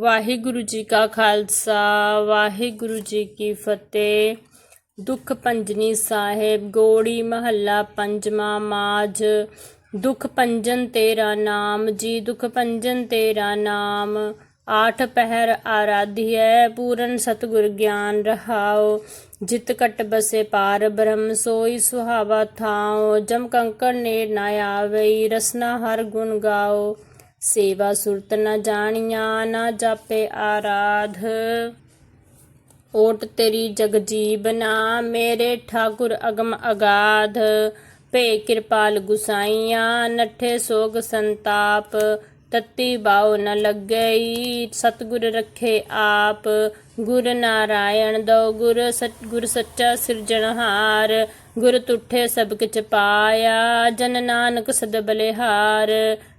ਵਾਹਿਗੁਰੂ ਜੀ ਕਾ ਖਾਲਸਾ, ਵਾਹਿਗੁਰੂ ਜੀ ਕੀ ਫਤਿਹ। ਦੁੱਖ ਪੰਜਨੀ ਸਾਹਿਬ, ਗੋੜੀ ਮਹੱਲਾ ਪੰਜਵਾਂ ਮਾਝ। ਦੁੱਖ ਪੰਜਨ ਤੇਰਾ ਨਾਮ, ਜੀ ਦੁੱਖ ਪੰਜਨ ਤੇਰਾ ਨਾਮ। ਆਠ ਪਹਿਰ ਆਰਾਧਿਐ, ਪੂਰਨ ਸਤਿਗੁਰ ਗਿਆਨ ਰਹਾਉ। ਜਿਤ ਕਟ ਬਸੇ ਪਾਰ ਬ੍ਰਹਮ, ਸੋਈ ਸੁਹਾਵਾ ਥਾਉ। ਜਮ ਕੰਕੜ ਨੇ ਨਾ ਆਵਈ, ਰਸਨਾ ਹਰ ਗੁਣ ਗਾਓ ਸੇਵਾ ਸੁਰਤ ਨ ਜਾਣੀਆਂ, ਨਾ ਜਾਪੇ ਆਰਾਧ। ਓਟ ਤੇਰੀ ਜਗ ਜੀਵਨਾ ਮੇਰੇ ਠਾਕੁਰ ਅਗਮ ਅਗਾਧ। ਭੇ ਕਿਰਪਾਲ ਗੁਸਾਈਆਂ, ਨੱਠੇ ਸੋਗ ਸੰਤਾਪ। ਤਤੀ ਬਾਉ ਨ ਲੱਗਈ, ਸਤਿਗੁਰ ਰੱਖੇ ਆਪ। ਗੁਰ ਨਾਰਾਇਣ ਦੋ ਗੁਰ ਸਚ, ਗੁਰ ਸੱਚਾ ਸਿਰਜਣਹਾਰ ਗੁਰ ਤੁਠੇ ਸਭ ਕਿਛ ਪਾਇਆ, ਜਨ ਨਾਨਕ ਸਦ ਬਲਿਹਾਰ।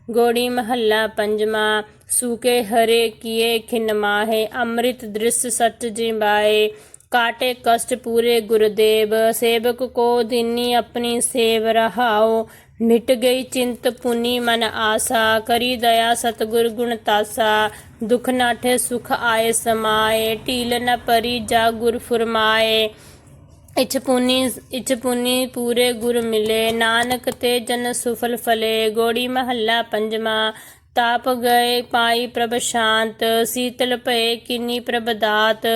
ਗੋੜੀ ਮਹੱਲਾ ਪੰਜਵਾਂ, ਸੂਕੇ ਹਰੇ ਕੀਏ ਖਿਨ ਮਾਹੇ, ਅੰਮ੍ਰਿਤ ਦ੍ਰਿਸ਼ ਸਚ ਜਿਬਾਏ, ਕਾਟੇ ਕਸ਼ਟ ਪੂਰੇ ਗੁਰਦੇਵ, ਸੇਵਕ ਕੋ ਦਿਨੀ ਆਪਣੀ ਸੇਵ ਰਹਾਓ ਮਿਟ ਗਈ ਚਿੰਤ ਪੁਨੀ ਮਨ ਆਸਾ, ਕਰੀ ਦਇਆ ਸਤਗੁਰ ਗੁਣ ਤਾਸਾ, ਦੁਖ ਨਾਠੇ ਸੁਖ ਆਏ ਸਮਾਏ, ਢੀਲ ਨ ਪਰੀ ਜਾ ਗੁਰ ਫੁਰਮਾਏ। ਇਛ ਪੁਨੀ ਇਛ ਪੁਨੀ ਪੂਰੇ ਗੁਰ ਮਿਲੇ। ਨਾਨਕ ਤੇ ਜਨ ਸੁਫਲ ਫਲੇ। ਗੋੜੀ ਮਹੱਲਾ ਪੰਜਵਾਂ। ਤਾਪ ਗਏ ਪਾਈ ਪ੍ਰਭ ਸ਼ਾਂਤ। ਸੀਤਲ ਭਏ ਕਿਨੀ ਪ੍ਰਭ ਦਾਤ।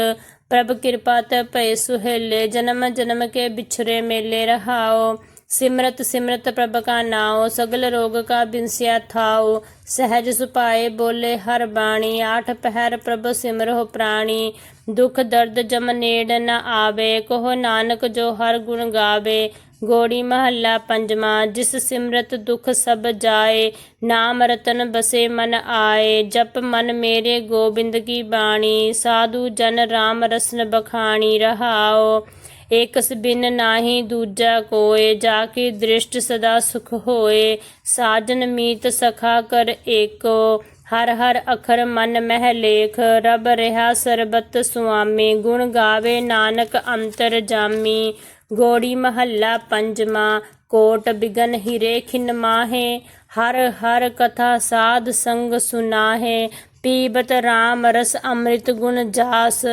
ਪ੍ਰਭ ਕਿਰਪਾ ਤੇ ਭਏ ਸੁਹੇਲੇ। ਜਨਮ ਜਨਮ ਕੇ ਬਿਛਰੇ ਮੇਲੇ ਰਹਾਓ। ਸਿਮਰਤ ਸਿਮਰਤ ਪ੍ਰਭ ਕਾ ਨਾਉ, ਸਗਲ ਰੋਗ ਕਾ ਬਿਨਸਿਆ ਥਾਉ, ਸਹਿਜ ਸੁਪਾਏ ਬੋਲੇ ਹਰ ਬਾਣੀ, ਆਠ ਪਹਿਰ ਪ੍ਰਭ ਸਿਮਰੋ ਪ੍ਰਾਣੀ, ਦੁਖ ਦਰਦ ਜਮ ਨੇੜ ਨ ਆਵੇ, ਕਹੋ ਨਾਨਕ ਜੋ ਹਰ ਗੁਣ ਗਾਵੇ, ਗੋੜੀ ਮਹੱਲਾ ਪੰਜਵਾਂ, ਜਿਸ ਸਿਮਰਤ ਦੁਖ ਸਭ ਜਾਏ, ਨਾਮ ਰਤਨ ਬਸੇ ਮਨ ਆਏ, ਜਪ ਮਨ ਮੇਰੇ ਗੋਬਿੰਦ ਕੀ ਬਾਣੀ, ਸਾਧੂ ਜਨ ਰਾਮ ਰਸਨ ਬਖਾਣੀ ਰਹਾਓ ਏਕਸ ਬਿਨ ਨਾਹੀ ਦੂਜਾ ਕੋਏ, ਜਾ ਕੇ ਦ੍ਰਿਸ਼ਟ ਸਦਾ ਸੁਖ ਹੋਏ। ਸਾਜਨ ਮੀਤ ਸਖਾ ਕਰ ਏਕੋ, ਹਰ ਹਰ ਅਖਰ ਮਨ ਮਹਿ ਲੇਖ। ਰਬ ਰਿਹਾ ਸਰਬਤ ਸੁਆਮੀ, ਗੁਣ ਗਾਵੇ ਨਾਨਕ ਅੰਤਰ ਜਾਮੀ। ਗੋੜੀ ਮਹੱਲਾ ਪੰਜਵਾਂ, ਕੋਟ ਬਿਗਨ ਹਿਰੇ ਖਿਨ ਮਾਹੇ। ਹਰ ਹਰ ਕਥਾ ਸਾਧ ਸੰਗ ਸੁਨਾਹੇ ਪੀਬਤ ਰਾਮ ਰਸ ਅੰਮ੍ਰਿਤ ਗੁਣ ਜਾਸ,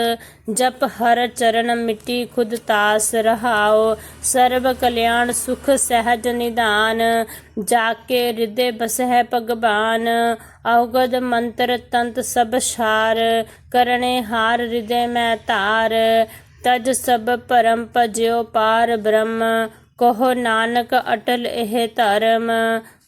ਜਪ ਹਰ ਚਰਨ ਮਿੱਟੀ ਖੁਦ ਤਾਸ ਰਹਾਓ ਸਰਬ ਕਲਿਆਣ ਸੁਖ ਸਹਿਜ ਨਿਧਾਨ ਜਾ ਕੇ ਹਿਰਦੇ ਬਸਹਿ ਭਗਵਾਨ, ਔਗਦ ਮੰਤਰ ਤੰਤ ਸਭ ਸ਼ਾਰ ਕਰਨੇ ਹਾਰ ਹਿਰਦੇ ਮੈਂ ਧਾਰ, ਤਜ ਸਭ ਪਰਮ ਭਜਿਓ ਪਾਰ ਬ੍ਰਹਮ, ਕਹੋ ਨਾਨਕ ਅਟਲ ਇਹ ਧਰਮ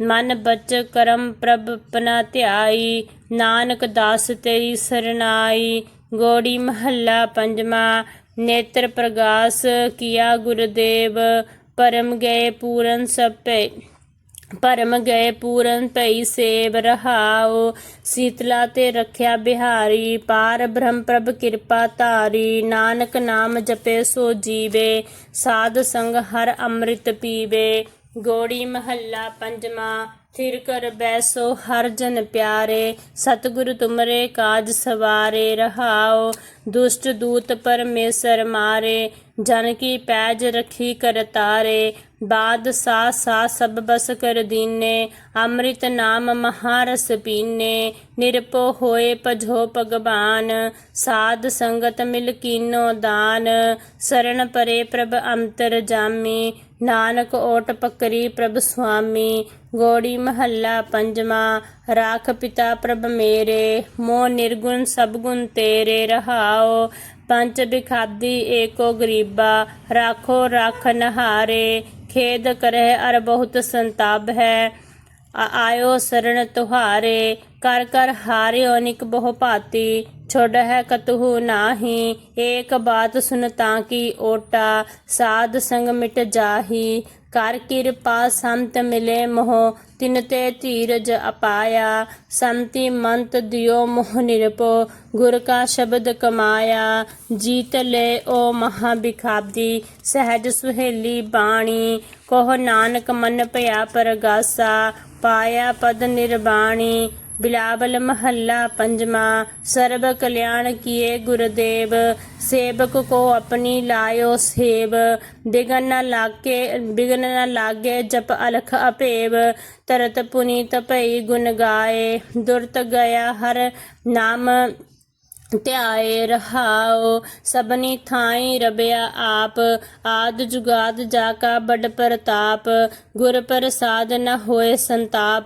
ਮਨ ਬਚ ਕਰਮ ਪ੍ਰਭ ਪਨਾ ਧਿਆਈ, ਨਾਨਕ ਦਾਸ ਤੇਰੀ ਸਰਨਾਈ, ਗੋੜੀ ਮਹੱਲਾ ਪੰਜਵਾਂ, ਨੇਤਰ ਪ੍ਰਗਾਸ ਕੀਆ ਗੁਰਦੇਵ, ਪਰਮ ਗਏ ਪੂਰਨ ਸਭੇ ਪਰਮ ਗਏ ਪੂਰਨ ਭਈ ਸੇਵ ਰਹਾਉ, ਸੀਤਲਾ ਤੇ ਰੱਖਿਆ ਬਿਹਾਰੀ, ਪਾਰ ਬ੍ਰਹਮ ਪ੍ਰਭ ਕਿਰਪਾ ਧਾਰੀ, ਨਾਨਕ ਨਾਮ ਜਪੇ ਸੋ ਜੀਵੇ, ਸਾਧ ਸੰਗ ਹਰ ਅੰਮ੍ਰਿਤ ਪੀਵੇ। ਗੋੜੀ ਮਹੱਲਾ ਪੰਜਵਾਂ, ਥਿਰ ਕਰ ਬੈਸੋ ਹਰ ਜਨ ਪਿਆਰੇ, ਸਤਿਗੁਰ ਤੁਮਰੇ ਕਾਜ ਸਵਾਰੇ, ਰਹਾਓ ਦੁਸ਼ਟ ਦੂਤ ਪਰਮੇਸ਼ਰ ਮਾਰੇ, ਜਨ ਕੀ ਪੈਜ ਰਖੀ ਕਰਤਾਰੇ ਬਾਦ ਸਾ ਸਾ ਸਭ ਬਸ ਕਰ ਦੀਨੇ, ਅੰਮ੍ਰਿਤ ਨਾਮ ਮਹਾਰਸ ਪੀਨੇ ਨਿਰਪੋ ਹੋਏ ਭਜੋ ਭਗਵਾਨ, ਸਾਧ ਸੰਗਤ ਮਿਲ ਕੀਨੋ ਦਾਨ ਸਰਣ ਪਰੇ ਪ੍ਰਭ ਅੰਤਰ ਜਾਮੀ ਨਾਨਕ ਓਟ ਪਕਰੀ ਪ੍ਰਭ ਸੁਆਮੀ, ਗੋੜੀ ਮਹੱਲਾ ਪੰਜਵਾਂ, ਰਾਖ ਪਿਤਾ ਪ੍ਰਭ ਮੇਰੇ, ਮੋਹ ਨਿਰਗੁਣ ਸਭ ਗੁਣ ਤੇਰੇ ਰਹਾਓ ਪੰਜ ਬਿਖਾਦੀ ਏਕੋ ਗਰੀਬਾ, ਰਾਖੋ ਰਾਖ ਨਹਾਰੇ, ਖੇਦ ਕਰਹਿ ਅਰ ਬਹੁਤ ਸੰਤਾਪ ਹੈ। ਆਇਓ ਸਰਣ ਤੁਹਾਰੇ, ਕਰ ਕਰ ਹਾਰਿਓ ਨਿਕ ਬਹੁ ਭਾਤੀ। ਛੋੜ ਹੈ ਕਤਹੂ ਨਾਹੀ, ਏਕ ਬਾਤ ਸੁਨ ਤਾਂ ਕੀ ਓਟਾ, ਸਾਧ ਸੰਗ ਮਿਟ ਜਾਹੀ। ਕਰ ਕਿਰਪਾ ਸੰਤ ਮਿਲੇ ਮੋਹ, ਤਿਨ ਤੇ ਧੀਰਜ ਅਪਾਇਆ। ਸੰਤੀ ਮੰਤ ਦਿਓ ਮੋਹ ਨਿਰਪੋ, ਗੁਰ ਕਾ ਸ਼ਬਦ ਕਮਾਇਆ। ਜੀਤ ਲੈ ਓ ਮਹਾ ਬਿਖਾਬਦੀ, ਸਹਿਜ ਸੁਹੇਲੀ ਬਾਣੀ। ਕੋਹ ਨਾਨਕ ਮਨ ਭਇਆ ਪਰਗਾਸਾ, ਪਾਇਆ ਪਦ ਨਿਰਬਾਣੀ। ਬਿਲਾਵਲ ਮਹੱਲਾ ਪੰਜਵਾ, ਸਰਬ ਕਲਿਆਣ ਕੀਏ ਗੁਰਦੇਵ, ਸੇਵਕ ਕੋ ਆਪਣੀ ਲਾਇਓ ਸੇਵ, ਬਿਗਨ ਨ ਲਾਗੇ, ਬਿਗਨ ਨਾ ਲਾਗੇ ਜਪ ਅਲਖ ਅਪੇਵ, ਤਰਤ ਪੁਨੀਤ ਭਈ ਗੁਣ ਗਾਏ, ਦੁਰਤ ਗਿਆ ਹਰ ਨਾਮ ਧਿਆਏ ਰਹਾਓ, ਸਭਨੀ ਥਾਈ ਰਬਿਆ ਆਪ, ਆਦ ਜੁਗਾਦ ਜਾ ਕਾ ਬੜ ਪ੍ਰਤਾਪ, ਗੁਰ ਪ੍ਰਸਾਦ ਨ ਹੋਏ ਸੰਤਾਪ,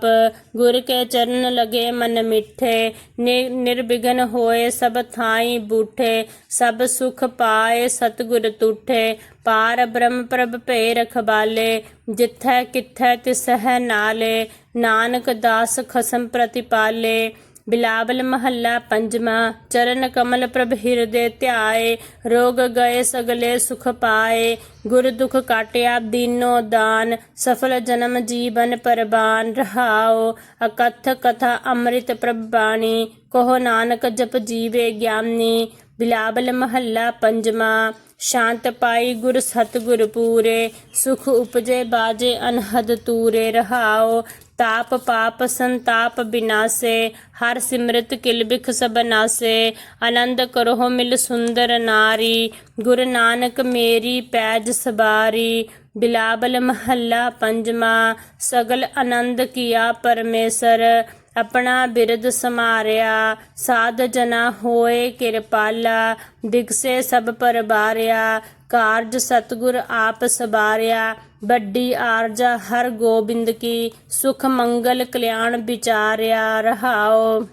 ਗੁਰ ਕੇ ਚਰਨ ਲਗੇ ਮਨ ਮਿੱਠੇ, ਨਿ- ਨਿਰਵਿਘਨ ਹੋਏ ਸਭ ਥਾਈ ਬੂਠੇ, ਸਭ ਸੁਖ ਪਾਏ ਸਤਿਗੁਰ ਤੂਠੇ, ਪਾਰ ਬ੍ਰਹਮ ਪ੍ਰਭ ਭੇ ਰਖਬਾਲੇ ਜਿੱਥੈ ਕਿਥੈ ਤਿਸਹਿ ਨਾਲੇ, ਨਾਨਕ ਦਾਸ ਖਸਮ ਪ੍ਰਤਿਪਾਲੇ। ਬਿਲਾਵਲ ਮਹੱਲਾ ਪੰਜਵਾਂ, ਚਰਨ ਕਮਲ ਪ੍ਰਭ ਹਿਰਦੇ ਧਿਆਏ, ਰੋਗ ਗਏ ਸਗਲੇ ਸੁਖ ਪਾਏ, ਗੁਰ ਦੁਖ ਕਾਟਿਆ ਦੀਨੋ ਦਾਨ, ਸਫਲ ਜਨਮ ਜੀਵਨ ਪਰਬਾਨ ਰਹਾਓ ਅਕਥ ਕਥਾ ਅੰਮ੍ਰਿਤ ਪ੍ਰਭ ਬਾਣੀ, ਕਹੋ ਨਾਨਕ ਜਪ ਜੀਵੇ ਗਿਆਨੀ, ਬਿਲਾਵਲ ਮਹੱਲਾ ਪੰਜਵਾਂ, ਸ਼ਾਂਤ ਪਾਈ ਗੁਰ ਸਤਿਗੁਰ ਪੂਰੇ, ਸੁਖ ਉਪਜੇ ਬਾਜੇ ਅਨਹਦ ਤੂਰੇ ਰਹਾਓ ਤਾਪ ਪਾਪ ਸੰਤਾਪ ਬਿਨਾਸੇ, ਹਰ ਸਿਮਰਤ ਕਿਲ ਬਿਖ ਸਭ ਨਾਸੇ। ਆਨੰਦ ਕਰੋ ਮਿਲ ਸੁੰਦਰ ਨਾਰੀ, ਗੁਰ ਨਾਨਕ ਮੇਰੀ ਪੈਜ ਸਬਾਰੀ ਬਿਲਾਬਲ ਮਹੱਲਾ ਪੰਜਵਾਂ ਸਗਲ ਆਨੰਦ ਕੀਆ ਪਰਮੇਸ਼ਰ, ਆਪਣਾ ਬਿਰਦ ਸਮਾਰਿਆ। ਸਾਧ ਜਨਾ ਹੋਏ ਕਿਰਪਾਲਾ, ਦਿਗਸੇ ਸਭ ਪਰਬਾਰਿਆ ਕਾਰਜ ਸਤਗੁਰ ਆਪ ਸਬਾਰਿਆ ਵੱਡੀ ਆਰਜਾ ਹਰ ਗੋਬਿੰਦ ਕੀ, ਸੁਖ ਮੰਗਲ ਕਲਿਆਣ ਵਿਚਾਰਿਆ ਰਹਾਓ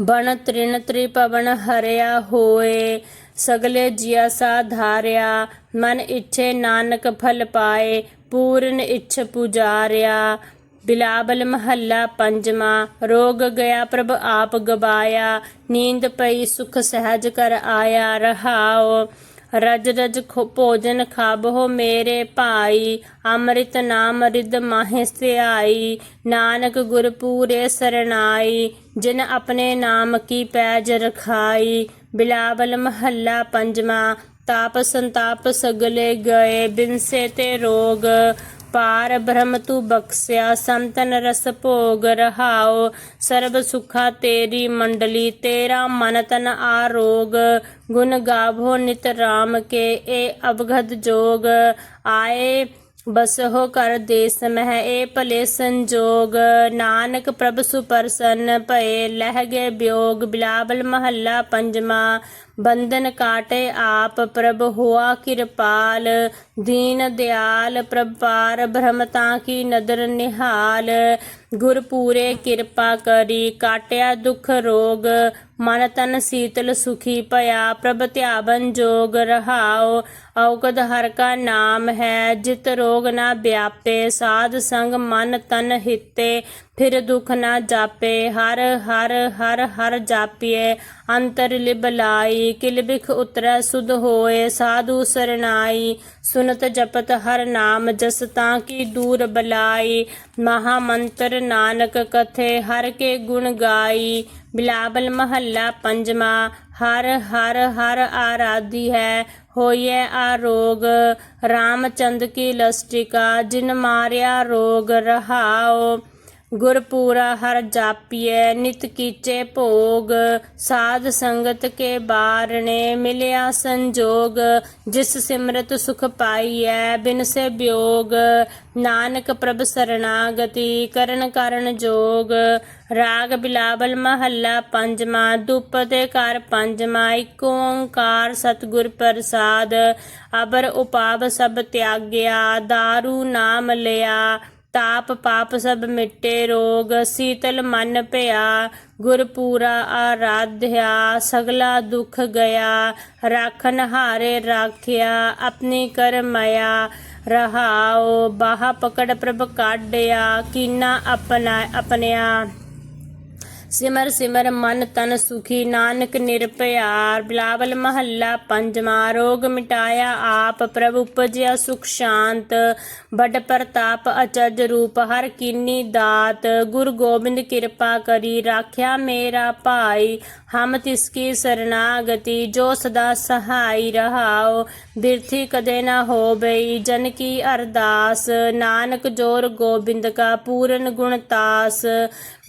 ਬਣ ਤ੍ਰਿਣ ਤ੍ਰਿਪਵਨ ਹਰਿਆ ਹੋਏ, ਸਗਲੇ ਜਿਆ ਸਾਧਾਰਿਆ ਮਨ ਇੱਛੇ ਨਾਨਕ ਫਲ ਪਾਏ, ਪੂਰਨ ਇੱਛ ਪੁਜਾਰਿਆ। ਬਿਲਾਬਲ ਮਹੱਲਾ ਪੰਜਵਾਂ, ਰੋਗ ਗਿਆ ਪ੍ਰਭ ਆਪ ਗਵਾਇਆ, ਨੀਂਦ ਪਈ ਸੁਖ ਸਹਿਜ ਕਰ ਆਇਆ ਰਹਾਓ ਰਜ ਰਜ ਭੋਜਨ ਖਾਬੋ ਮੇਰੇ ਭਾਈ, ਅੰਮ੍ਰਿਤ ਨਾਮ ਰਿਦ ਮਾਹੇ ਸਿਆਈ, ਨਾਨਕ ਗੁਰ ਪੂਰੇ ਸਰਣਾਈ ਜਿਨ ਆਪਣੇ ਨਾਮ ਕੀ ਪੈਜ ਰਖਾਈ, ਬਿਲਾਵਲ ਮਹੱਲਾ ਪੰਜਵਾਂ, ਤਾਪ ਸੰਤਾਪ ਸਗਲੇ ਗਏ, ਬਿਨਸੇ ਤੇ ਰੋਗ ਪਾਰ ਬ੍ਰਹਮ ਤੂੰ ਬਖਸਿਆ, ਸੰਤਨ ਰਸ ਭੋਗ ਰਹਾਓ ਸਰਬ ਸੁਖਾ ਤੇਰੀ ਮੰਡਲੀ, ਤੇਰਾ ਮਨ ਤਨ ਆਰੋਗ, ਗੁਣ ਗਾਵੋ ਨਿਤ ਰਾਮ ਕੇ ਏ ਅਵਗਧ ਜੋਗ, ਆਏ ਬਸਹੁ ਕਰ ਦੇਸ ਮਹਿ ਏ ਭਲੇ ਸੰਜੋਗ, ਨਾਨਕ ਪ੍ਰਭ ਸੁਪਰਸਨ ਭਏ ਲਹਿ ਗਏ ਬਿਯੋਗ ਬਿਲਾਵਲ ਮਹੱਲਾ ਪੰਜਵਾਂ ਬੰਧਨ ਕਾਟੇ ਆਪ ਪ੍ਰਭ ਹੋਆ ਕਿਰਪਾਲ, ਦੀਨ ਦਿਆਲ ਪ੍ਰਭਪਾਰ ਬ੍ਰਹਮਤਾ ਕੀ ਨਦਰ ਨਿਹਾਲ ਗੁਰ ਪੂਰੇ ਕਿਰਪਾ ਕਰੀ ਕਾਟਿਆ ਦੁਖ ਰੋਗ, ਮਨ ਤਨ ਸੀਤਲ ਸੁਖੀ ਭਇਆ ਪ੍ਰਭ ਧਿਆਵਨ ਜੋਗ ਰਹਾਓ ਔਗਦ ਹਰ ਕਾ ਨਾਮ ਹੈ, ਜਿਤ ਰੋਗ ਨਾ ਵਿਆਪੇ, ਸਾਧ ਸੰਗ ਮਨ ਤਨ ਹਿੱਤੇ, ਫਿਰ ਦੁਖ ਨਾ ਜਾਪੇ, ਹਰ ਹਰ ਹਰ ਹਰ ਜਾਪੀਏ, ਅੰਤਰ ਲਿਬ ਲਾਈ, ਕਿਲ ਬਿਖ ਉਤਰੈ ਸੁਧ ਹੋਏ, ਸਾਧੂ ਸਰਨਾਈ, ਸੁਨਤ ਜਪਤ ਹਰ ਨਾਮ, ਜਸ ਤਾਂ ਕੀ ਦੂਰ ਬਲਾਈ ਮਹਾ ਮੰਤਰ ਨਾਨਕ ਕਥੇ ਹਰ ਕੇ ਗੁਣ ਗਾਈ, ਬਿਲਾਵਲ ਮਹੱਲਾ ਪੰਜਵਾਂ, ਹਰ ਹਰ ਹਰ ਆਰਾਧੀ ਹੈ ਹੋਈਐ ਆਰੋਗ ਰਾਮਚੰਦ ਕੀ ਲਸਟਿਕਾ ਜਿਨ ਮਾਰਿਆ ਰੋਗ ਰਹਾਓ ਗੁਰਪੂਰਾ ਹਰ ਜਾਪੀਐ, ਨਿਤ ਕੀਚੇ ਭੋਗ। ਸਾਧ ਸੰਗਤ ਕੇ ਬਾਰਣੇ ਮਿਲਿਆ ਸੰਜੋਗ। ਜਿਸ ਸਿਮਰਤ ਸੁਖ ਪਾਈਐ, ਬਿਨ ਸੇ ਬਿਯੋਗ ਨਾਨਕ ਪ੍ਰਭ ਸਰਣਾਗਤੀ ਕਰਨ ਕਰਨ ਜੋਗ। ਰਾਗ ਬਿਲਾਵਲ ਮਹੱਲਾ ਪੰਜਵਾਂ ਦੁਪ ਦੇ ਘਰ ਪੰਜਵਾਂ ਇੱਕ ਓੰਕਾਰ ਸਤਿਗੁਰ ਪ੍ਰਸਾਦ। ਅਬਰ ਉਪਾਵ ਸਭ ਤਿਆਗਿਆ दारू ਨਾਮ ਲਿਆ। ਤਾਪ ਪਾਪ ਸਭ ਮਿਟੇ ਰੋਗ, ਸੀਤਲ ਮਨ ਭਇਆ ਗੁਰ ਪੂਰਾ ਆਰਾਧਿਆ, ਸਗਲਾ ਦੁਖ ਗਿਆ, ਰਾਖਨ ਹਾਰੇ ਰਾਖਿਆ, ਆਪਣੀ ਕਰਮਇਆ ਰਹਾਓ ਬਾਹ ਪਕੜ ਪ੍ਰਭ ਕਾਢਿਆ, ਕੀਨਾ ਆਪਣਾ ਆਪਣਿਆ। ਸਿਮਰ ਸਿਮਰ ਮਨ ਤਨ ਸੁਖੀ ਨਾਨਕ ਨਿਰਭਇਆਰ ਬਿਲਾਵਲ ਮਹੱਲਾ ਪੰਜਵਾਂ, ਰੋਗ ਮਿਟਾਇਆ ਆਪ ਪ੍ਰਭ ਉਪਜਿਆ ਸੁਖ ਸ਼ਾਂਤ ਬੜ ਪ੍ਰਤਾਪ ਅਚਜ ਰੂਪ ਹਰ ਕੀਨੀ ਦਾਤ, ਗੁਰ ਗੋਬਿੰਦ ਕਿਰਪਾ ਕਰੀ ਰਾਖਿਆ ਮੇਰਾ ਭਾਈ, ਹਮ ਤਿਸ ਕੀ ਸਰਨਾਗਤੀ, ਜੋ ਸਦਾ ਸਹਾਈ ਰਹਾਓ ਬਿਰਥੀ ਕਦੇ ਨਾ ਹੋਬਈ ਜਨ ਕੀ ਅਰਦਾਸ, ਨਾਨਕ ਜੋਰ ਗੋਬਿੰਦ ਕਾ ਪੂਰਨ ਗੁਣਤਾਸ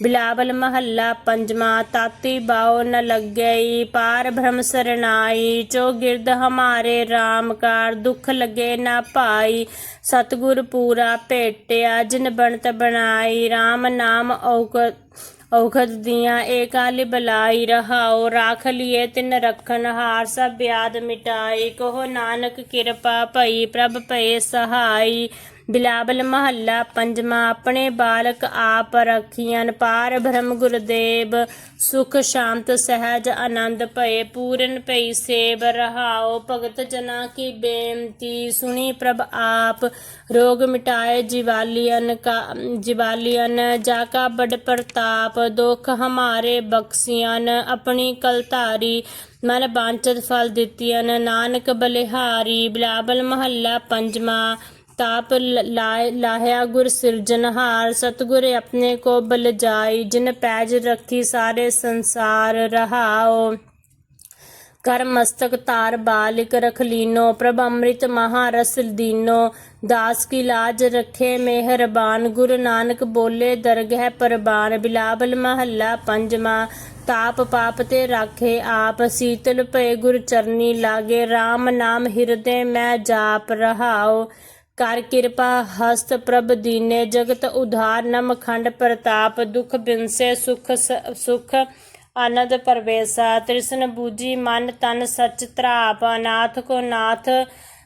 ਬਿਲਾਵਲ ਮਹੱਲਾ ਪੰਜਵਾਂ, ਤਾਤੀ ਬਾਉ ਨ ਲੱਗਈ, ਪਾਰ ਬ੍ਰਹਮ ਸਰਨਾਈ ਚੋ ਗਿਰਦ ਹਮਾਰੇ RAM ਕਾਰ, ਦੁਖ ਲਗੇ ਨਾ ਭਾਈ ਸਤਗੁਰ ਪੂਰਾ ਭੇਟਿਆ, ਜਿਨ ਬਣਤ ਬਣਾਈ RAM ਨਾਮ ਔਗਤ ਔਖਦ ਦੀਆਂ ਏਕਾਲ ਬਲਾਈ ਰਹਾਓ ਰਾਖ ਲਿਏ ਤਿਨ ਰਖਨ, ਹਾਰ ਸਭ ਬਿਆਦ ਮਿਟਾਈ। ਕਹੋ ਨਾਨਕ ਕਿਰਪਾ ਭਈ, ਪ੍ਰਭ ਭਏ ਸਹਾਈ। ਬਿਲਾਵਲ ਮਹੱਲਾ ਪੰਜਵਾਂ, ਆਪਣੇ ਬਾਲਕ ਆਪ ਰਖੀਆਂ ਪਾਰ ਬ੍ਰਹਮ ਗੁਰਦੇਵ, ਸੁਖ ਸ਼ਾਂਤ ਸਹਿਜ ਆਨੰਦ ਭਏ, ਪੂਰਨ ਭਈ ਸੇਵ ਰਹਾਓ ਭਗਤ ਜਨਾ ਕੀ ਬੇਨਤੀ, ਸੁਣੀ ਪ੍ਰਭ ਆਪ, ਰੋਗ ਮਿਟਾਏ ਜਿਵਾਲੀਅਨ ਕਾ, ਜਿਵਾਲੀਅਨ, ਜਾ ਕਾ ਬੜ ਪ੍ਰਤਾਪ, ਦੁਖ ਹਮਾਰੇ ਬਖਸੀਅਨ, ਆਪਣੀ ਕਲਧਾਰੀ ਮਨ ਬਾਂਚਤ ਫਲ ਦਿੱਤੀਆਂ ਨਾਨਕ ਬਲਿਹਾਰੀ, ਬਿਲਾਵਲ ਮਹੱਲਾ ਪੰਜਵਾਂ ਤਾਪ ਲ- ਲਾਹਿਆ ਗੁਰ ਸਿਰਜਨਹਾਰ ਸਤਗੁਰ ਆਪਣੇ ਕੋ ਬਲ ਜਾਈ, ਜਿਨ ਪੈਜ ਰੱਖੀ ਸਾਰੇ ਸੰਸਾਰ ਰਹਾਓ ਕਰ ਮਸਤਕ ਤਾਰ ਬਾਲਿਕ ਰਖ ਲੀਨੋ, ਪ੍ਰਭ ਅੰਮ੍ਰਿਤ ਮਹਾਰਸ ਦੀਨੋ। ਦਾਸ ਕੀ ਲਾਜ ਰਖੇ ਮਿਹਰਬਾਨ ਗੁਰੂ ਨਾਨਕ ਬੋਲੇ ਦਰਗਹਿ ਪਰਬਾਨ। ਬਿਲਾਵਲ ਮਹੱਲਾ ਪੰਜਵਾਂ ਤਾਪ ਪਾਪ ਤੇ ਰਾਖੇ ਆਪ। ਸੀਤਲ ਭਏ ਗੁਰ ਚਰਨੀ ਲਾਗੇ RAM ਨਾਮ ਹਿਰਦੇ ਮੈਂ ਜਾਪ ਰਹਾਓ ਕਰ ਕਿਰਪਾ, ਹਸਤ ਪ੍ਰਭ ਦੀਨੇ ਜਗਤ ਉਧਾਰ, ਨਮ ਖੰਡ ਪ੍ਰਤਾਪ, ਦੁਖ ਬਿਨਸੇ, ਸੁਖ ਸ- ਸੁਖ ਆਨੰਦ ਪਰਵੇਸਾ, ਤ੍ਰਿਸ਼ਨ ਬੂਜੀ ਮਨ ਤਨ ਸਚ ਤਰਾਪ ਅਨਾਥ ਕੋ ਨਾਥ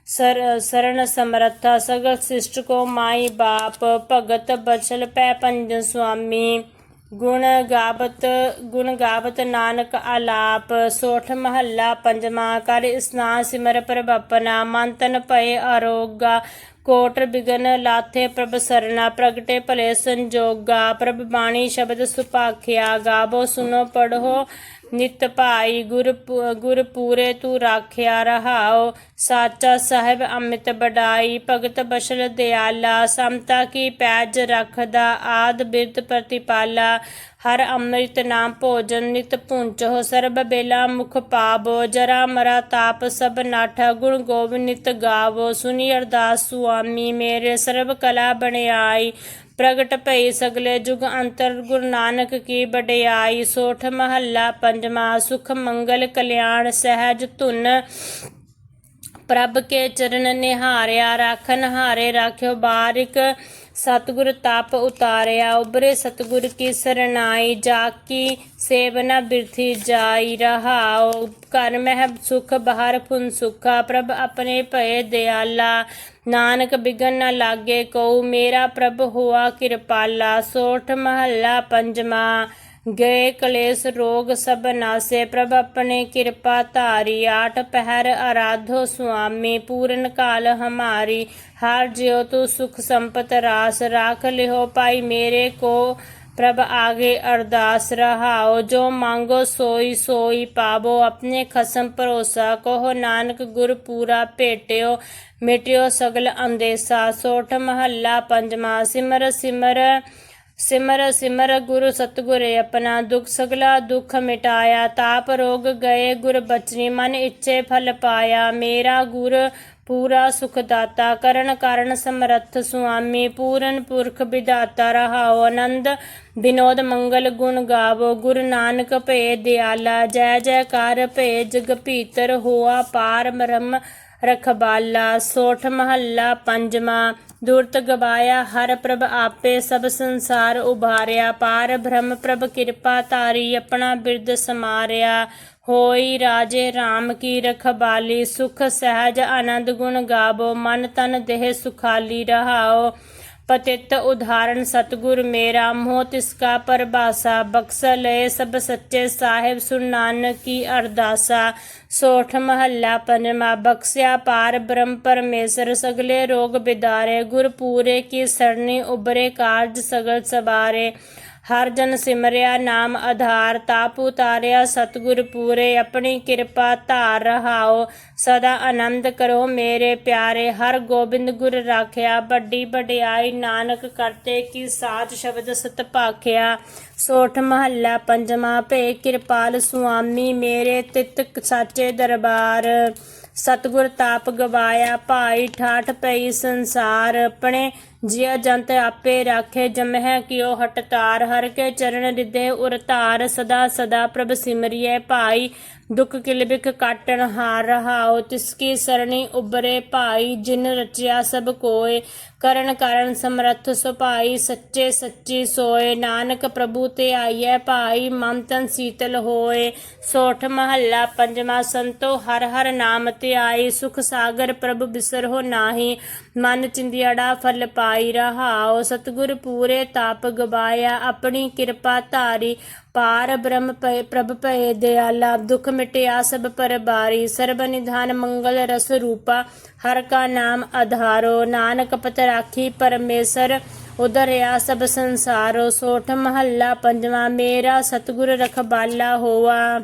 ਸਰ ਸਰਣ ਸਮਰੱਥਾ, ਸਗਲ ਸਿਸ਼ਟ ਕੋ ਮਾਈ ਬਾਪ, ਭਗਤ ਬਚਲ ਪੈ ਪੰਜ ਸੁਆਮੀ। ਗੁਣ ਗਾਵਤ ਗੁਣ ਗਾਵਤ ਨਾਨਕ ਆਲਾਪ, ਸੋਠ ਮਹੱਲਾ ਪੰਜਵਾਂ, ਕਰ ਇਸਨਾਨ ਸਿਮਰ ਪ੍ਰਭਪਨਾ ਆਪਣਾ ਮਨ ਤਨ ਭਏ ਅਰੋਗਾ ਕੋਟ ਬਿਗਨ ਲਾਥੇ ਪ੍ਰਭ ਸਰਨਾ, ਪ੍ਰਗਟੇ ਭਲੇ ਸੰਜੋਗਾ, ਪ੍ਰਭ ਬਾਣੀ ਸ਼ਬਦ ਸੁਪਾਖਿਆ ਗਾਵੋ ਸੁਨੋ ਪੜੋ ਨਿਤ ਭਾਈ ਗੁਰ ਪੂ- ਗੁਰ ਪੂਰੇ ਤੂੰ ਰਾਖਿਆ ਰਹਾਓ ਸਾਚਾ ਸਾਹਿਬ ਅੰਮ੍ਰਿਤ ਬਡਾਈ ਭਗਤ ਬਸ਼ਲ ਦਿਆਲਾ ਸਮਤਾ ਕੀ ਪੈਜ ਰੱਖਦਾ, ਆਦ ਬਿਰਤ ਪ੍ਰਤੀਪਾਲਾ। ਹਰ ਅੰਮ੍ਰਿਤ ਨਾਮ ਭੋਜਨ ਨਿਤ ਪੁੰਚੋ ਸਰਬ ਬੇਲਾ ਮੁਖ ਪਾਵੋ। ਜਰਾ ਮਰਾ ਤਾਪ ਸਭ ਨਾਠਾ, ਗੁਣ ਗੋਬਿੰਦ ਨਿਤ ਗਾਵੋ। ਸੁਨੀ ਅਰਦਾਸ ਸੁਆਮੀ, ਮੇਰੇ ਸਰਬ ਕਲਾ ਬਣਾਈ। ਪ੍ਰਗਟ ਭਈ ਸਗਲੇ ਜੁਗ ਅੰਤਰ ਗੁਰੂ ਨਾਨਕ ਕੀ ਵਡਿਆਈ, ਸੋਠ ਮਹੱਲਾ ਪੰਜਵਾਂ, ਸੁਖ ਮੰਗਲ ਕਲਿਆਣ ਸਹਿਜ ਧੁਨ। ਪ੍ਰਭ ਕੇ ਚਰਨ ਨਿਹਾਰਿਆ ਰਾਖਨ ਹਾਰੇ ਰਾਖਿਓ ਬਾਰਿਕ ਸਤਿਗੁਰ ਤਪ ਉਤਾਰਿਆ ਉਬਰੇ ਸਤਿਗੁਰ ਕੀ ਸਰਨਾਈ, ਜਾ ਕੀ ਸੇਵਨਾ ਬਿਰਥੀ ਜਾਈ ਰਹਾਓ ਘਰ ਮਹਿ ਸੁਖ, ਬਾਹਰ ਫੁਨ ਸੁਖਾ, ਪ੍ਰਭ ਆਪਣੇ ਭਏ ਦਿਆਲਾ। ਨਾਨਕ ਬਿਗਨ ਨਾ ਲਾਗੇ ਕਉ, ਮੇਰਾ ਪ੍ਰਭ ਹੋਆ ਕਿਰਪਾਲਾ, ਸੋਠ ਮਹੱਲਾ ਪੰਜਵਾਂ। ਗਏ ਕਲੇਸ਼ ਰੋਗ ਸਭ ਨਾਸੇ, ਪ੍ਰਭ ਆਪਣੇ ਕਿਰਪਾ ਧਾਰੀ, ਆਠ ਪਹਿਰ ਆਰਾਧੋ ਸੁਆਮੀ, ਪੂਰਨ ਕਾਲ ਹਮਾਰੀ, ਹਰ ਜਿਉ ਤੂੰ ਸੁਖ ਸੰਪਤ ਰਾਸ, ਰਾਖ ਲਿਓ ਭਾਈ ਮੇਰੇ ਕੋ, ਪ੍ਰਭ ਆਗੇ ਅਰਦਾਸ ਰਹਾਓ, ਜੋ ਮੰਗੋ ਸੋਈ ਸੋਈ ਪਾਵੋ, ਆਪਣੇ ਖਸਮ ਭਰੋਸਾ ਕਹੋ, ਨਾਨਕ ਗੁਰ ਪੂਰਾ ਭੇਟਿਓ, ਮਿਟਿਓ ਸਗਲ ਅੰਦੇਸਾ, ਸੋਠ ਮਹੱਲਾ ਪੰਜਵਾਂ, ਸਿਮਰ ਸਿਮਰ ਸਿਮਰ ਸਿਮਰ ਗੁਰੂ ਸਤਗੁਰ ਆਪਣਾ ਦੁਖ ਸਗਲਾ ਦੁਖ ਮਿਟਾਇਆ, ਤਾਪ ਰੋਗ ਗਏ ਗੁਰ ਬਚਨੀ ਮਨ ਇੱਛੇ ਫਲ ਪਾਇਆ, ਮੇਰਾ ਗੁਰ ਪੂਰਾ ਸੁਖ ਦਾਤਾ, ਕਰਨ ਕਾਰਨ ਸਮਰੱਥ ਸੁਆਮੀ, ਪੂਰਨ ਪੁਰਖ ਵਿਦਾਤਾ ਰਹਾਓ ਆਨੰਦ, ਬਿਨੋਦ ਮੰਗਲ ਗੁਣ ਗਾਵੋ, ਗੁਰੂ ਨਾਨਕ ਭੇ ਦਿਆਲਾ, ਜੈ ਜੈਕਾਰ ਭੇ ਜਗ ਭੀਤਰ ਹੋਆ ਪਾਰ ਬ੍ਰਹਮ ਰਖਬਾਲਾ, ਸੋਠ ਮਹੱਲਾ ਪੰਜਵਾਂ। ਦੁਰਤ ਗਵਾਇਆ, ਹਰ ਪ੍ਰਭ ਆਪੇ ਸਭ ਸੰਸਾਰ ਉਭਾਰਿਆ। ਪਾਰ ਬ੍ਰਹਮ ਪ੍ਰਭ ਕਿਰਪਾ ਧਾਰੀ, ਆਪਣਾ ਬਿਰਦ ਸਮਾਰਿਆ। ਹੋਈ ਰਾਜੇ RAM ਕੀ ਰਖਬਾਲੀ ਸੁਖ ਸਹਿਜ ਆਨੰਦ ਗੁਣ ਗਾਵੋ। ਮਨ ਤਨ ਦੇਹ ਸੁਖਾਲੀ ਰਹਾਓ। ਪਤਿਤ ਉਦਾਹਰਣ, ਸਤਗੁਰ ਮੇਰਾ, ਮੋਹ ਤਿਸਕਾ ਪਰਭਾਸਾ, ਬਖਸ਼ ਲਏ ਸਭ ਸੱਚੇ ਸਾਹਿਬ ਸੁਨ ਨਾਨਕ ਕੀ ਅਰਦਾਸਾ, ਸੋਠ ਮਹੱਲਾ ਪੰਜਵਾ, ਬਖਸ਼ਿਆ ਪਾਰ ਬ੍ਰਹਮ ਪਰਮੇਸ਼ਰ, ਸਗਲੇ ਰੋਗ ਬਿਦਾਰੇ, ਗੁਰਪੂਰੇ ਕੀ ਸਰਣੀ ਉਬਰੇ ਕਾਰਜ ਸਗਲ ਸਵਾਰੇ। ਹਰ ਜਨ ਸਿਮਰਿਆ ਨਾਮ ਆਧਾਰ, ਤਾਪ ਉਤਾਰਿਆ ਸਤਿਗੁਰ ਪੂਰੇ, ਆਪਣੀ ਕਿਰਪਾ ਧਾਰ ਰਹਾਓ, ਸਦਾ ਆਨੰਦ ਕਰੋ ਮੇਰੇ ਪਿਆਰੇ, ਹਰ ਗੋਬਿੰਦ ਗੁਰ ਰਾਖਿਆ, ਵੱਡੀ ਵਡਿਆਈ ਨਾਨਕ ਕਰਤੇ ਕੀ ਸਾਚ ਸ਼ਬਦ ਸਤ ਭਾਖਿਆ, ਸੋਠ ਮਹੱਲਾ ਪੰਜਵਾਂ ਭੇ ਕਿਰਪਾਲ ਸੁਆਮੀ ਮੇਰੇ ਤਿਤ ਸਾਚੇ ਦਰਬਾਰ। ਸਤਿਗੁਰ ਤਾਪ ਗਵਾਇਆ, ਭਾਈ ਠਾਠ ਪਈ ਸੰਸਾਰ ਆਪਣੇ। ਜਿਆ ਜੰਤ ਆਪੇ ਰਾਖੇ, ਜਮਹਿ ਕਿਉ ਹਟਤਾਰ। ਹਰ ਕੇ ਚਰਨ ਰਿਦੇ ਉਰ ਧਾਰ, ਸਦਾ ਸਦਾ ਪ੍ਰਭ ਸਿਮਰਿਐ ਭਾਈ। ਦੁੱਖ ਕਿਲਬਿਖ ਕਾਟਣ ਹਾਰ ਰਹਾਉ ਤਿਸ ਕੀ ਸਰਣੀ ਉਬਰੇ ਭਾਈ, ਜਿਨ ਰਚਿਆ ਸਭ ਕੋਏ। ਕਰਨ ਕਾਰਨ ਸਮਰੱਥ ਸੁਭਾਈ, ਸੱਚੇ ਸੱਚੀ ਸੋਏ। ਨਾਨਕ ਪ੍ਰਭੂ ਤੇ ਆਈਐ ਭਾਈ, ਮਨ ਤਨ ਸੀਤਲ ਹੋਏ। ਸੋਠ ਮਹੱਲਾ ਪੰਜਵਾਂ ਸੰਤੋ, ਹਰ ਹਰ ਨਾਮ ਤੇ ਆਈ। ਸੁਖ ਸਾਗਰ ਪ੍ਰਭ ਬਿਸਰਹੁ ਨਾਹੀ। ਮਨ ਚਿੰਦਿਆੜਾ ਫਲ ਪਾਈ ਰਹਾਓ ਸਤਿਗੁਰ ਪੂਰੇ ਤਾਪ ਗਵਾਇਆ, ਆਪਣੀ ਕਿਰਪਾ ਧਾਰੀ। ਪਾਰ ਬ੍ਰਹਮ ਪਏ ਪ੍ਰਭ ਪਏ ਦਿਆਲਾ, ਦੁਖ ਮਿਟਿਆ ਸਭ ਪਰ ਬਾਰੀ, ਸਰਬ ਨਿਧਾਨ ਮੰਗਲ ਰਸ ਰੂਪਾ, ਹਰ ਕਾ ਨਾਮ ਆਧਾਰੋ, ਨਾਨਕ ਪਤ ਰਾਖੀ ਪਰਮੇਸ਼ਰ ਉਦਰਿਆ ਸਭ ਸੰਸਾਰੋ, ਸੋਠ ਮਹੱਲਾ ਪੰਜਵਾਂ, ਮੇਰਾ ਸਤਿਗੁਰ ਰਖਬਾਲਾ ਹੋਆ।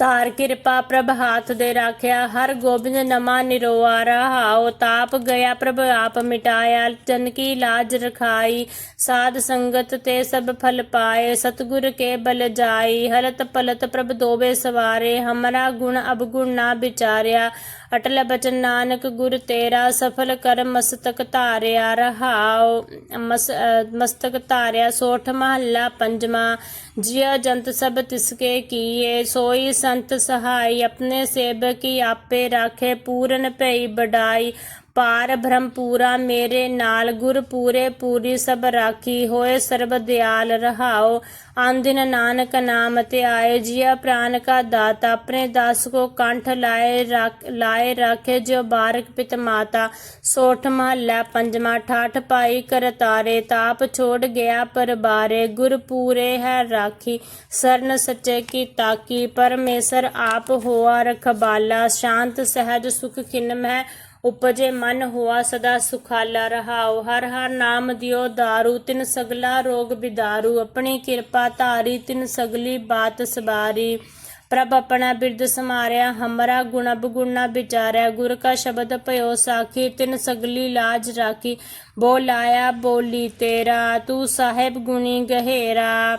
ਧਾਰ ਕਿਰਪਾ ਪ੍ਰਭ ਹਾਥ ਦੇ ਰਾਖਿਆ, ਹਰ ਗੋਬਿੰਦ ਨਮਾ ਨਿਰੋਆ ਰਹਾਉ ਤਾਪ ਗਿਆ ਪ੍ਰਭ ਆਪ ਮਿਟਾਇਆ ਜਨ ਕੀ ਲਾਜ ਰਖਾਈ, ਸਾਧ ਸੰਗਤ ਤੇ ਸਭ ਫਲ ਪਾਏ, ਸਤਗੁਰ ਕੇ ਬਲ ਜਾਈ, ਹਲਤ ਪਲਤ ਪ੍ਰਭ ਦੋਵੇ ਸਵਾਰੇ, ਹਮਰਾ ਗੁਣ ਅਬਗੁਣ ਨਾ ਵਿਚਾਰਿਆ, ਅਟਲ ਬਚਨ ਨਾਨਕ ਗੁਰ ਤੇਰਾ, ਸਫਲ ਕਰ ਮਸਤਕ ਧਾਰਿਆ, ਰਹਾਉ ਮਸ ਮਸਤਕ ਧਾਰਿਆ, ਸੋਠ ਮਹੱਲਾ ਪੰਜਵਾਂ ਜਿਆ ਜੰਤ ਸਭ ਤਿਸਕੇ ਕੀਏ, ਸੋਈ ਸੰਤ ਸਹਾਈ, ਆਪਣੇ ਸੇਵਕ ਕੀ ਆਪੇ ਰਾਖੇ, ਪੂਰਨ ਭਈ ਬਡਾਈ ਪਾਰ ਬ੍ਰਹਮ ਪੂਰਾ ਮੇਰੇ ਨਾਲ ਗੁਰ ਪੂਰੇ ਪੂਰੀ ਸਭ ਰਾਖੀ ਹੋਏ ਸਰਬ ਦਿਆਲ ਰਹਾਓ। ਆਂਦਿਨ ਨਾਨਕ ਨਾਮ ਤੇ ਆਏ ਜਿਆ ਪ੍ਰਾਨ ਕਾ ਦਾਤਾ, ਆਪਣੇ ਦਾਸ ਕੋ ਕੰਠ ਲਾਏ ਰੱਖ, ਲਾਏ ਰੱਖੇ ਜੋ ਬਾਰਕ ਪਿਤ ਮਾਤਾ। ਸੋਠ ਮਹੱਲਾ ਪੰਜਵਾਂ ਠਾਠ ਪਾਈ ਕਰਤਾਰੇ ਤਾਪ ਛੋੜ ਗਿਆ ਪਰਬਾਰੇ ਗੁਰ ਪੂਰੇ ਹੈ ਰਾਖੀ, ਸਰਨ ਸੱਚੇ ਕੀ ਤਾਕੀ। ਪਰਮੇਸ਼ਰ ਆਪ ਹੋਆ ਰਖਬਾਲਾ, ਸ਼ਾਂਤ ਸਹਿਜ ਸੁਖ ਖਿਨਮ ਹੈ ਉਪਜੇ ਮਨ ਹੋਆ ਸਦਾ ਸੁਖਾਲਾ ਰਹਾਉ। ਹਰ ਹਰ ਨਾਮ ਦਿਓ ਦਾਰੂ, ਤਿਨ ਸਗਲਾ ਰੋਗ ਬਿਦਾਰੂ। ਆਪਣੀ ਕਿਰਪਾ ਧਾਰੀ, ਤਿਨ ਸਗਲੀ ਬਾਤ ਸਵਾਰੀ। ਪ੍ਰਭ ਆਪਣਾ ਬਿਰਦ ਸਮਾਰਿਆ ਹਮਰਾ ਗੁਣ ਬਗੁਣਾ ਵਿਚਾਰਿਆ। ਗੁਰ ਕਾ ਸ਼ਬਦ ਭਇਓ ਸਾਖੀ, ਤਿਨ ਸਗਲੀ ਲਾਜ ਰਾਖੀ। ਬੋਲਾਇਆ ਬੋਲੀ ਤੇਰਾ, ਤੂੰ ਸਾਹਿਬ ਗੁਣੀ ਗਹਿਰਾ।